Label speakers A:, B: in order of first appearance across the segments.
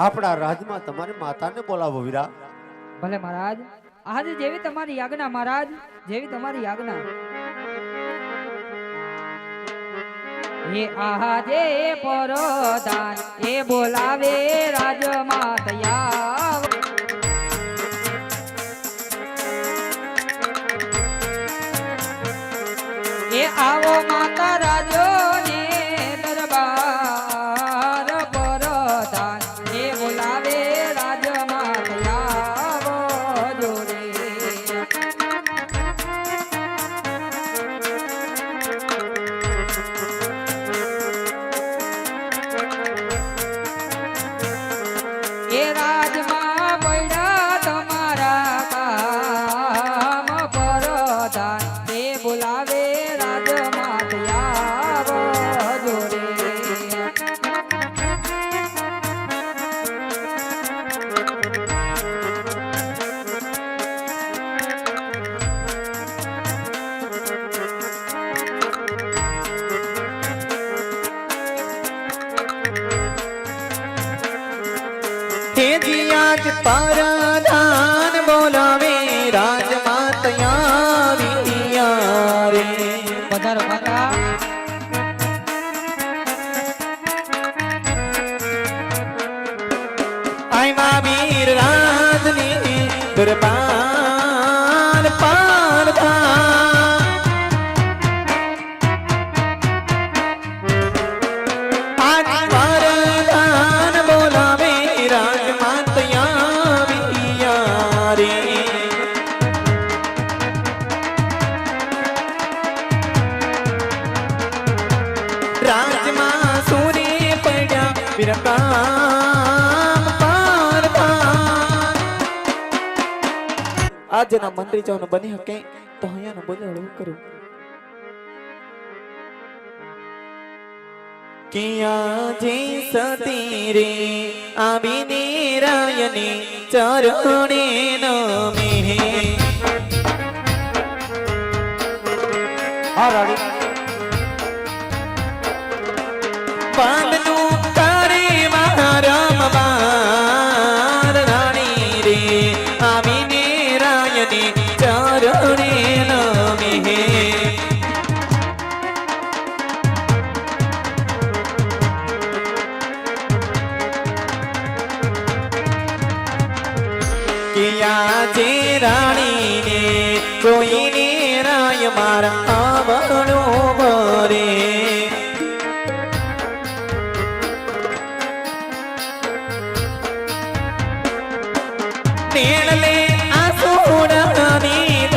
A: આપણા રાજમાં તમારે માતાને બોલાવો વીરા.
B: ભલે મહારાજ. આજે જેવી તમારી યાજ્ઞા મહારાજ, જેવી તમારી યાજ્ઞા. એ આજે પરદાન એ બોલાવે રાજમાતયા એ આવો
C: તેજી આજ પારાધાન બોલાવે રાજમાતયા વિનિયા રે
B: પધારો માતા.
C: આયમાં વીર રાજની દરબાર પારધાન આજના મંત્રી જવાનું બની હકે તો અહીંયાનું બોલાડું કરું કિયા રે આવીને રાયને ચરણે નમે
A: હા
C: પાનનું કોઈને રાય મારા આવણો ભરે તેણલે આસુડાની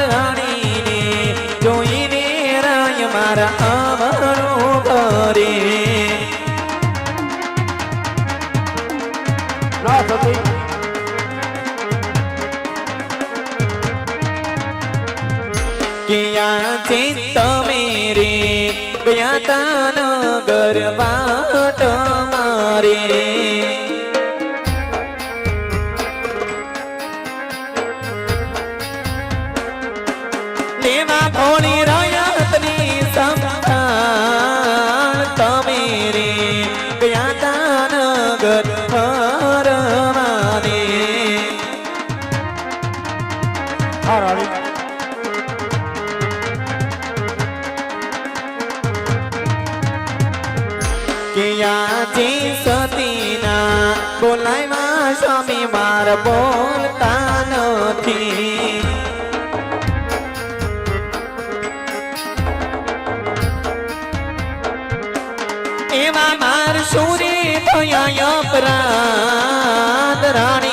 C: રાણીને જોઈને રાય મારા આવણો ભરે
A: ના સતી
C: કિયા છે તમે રે ગયા તાન ગરબાટ મારે. લેવા ભોળી કિયાજી સતીના બોલાવ્યા સ્વામી માર બોલતા નથી. એવા માર સુરી થયા અપરાધ રાણી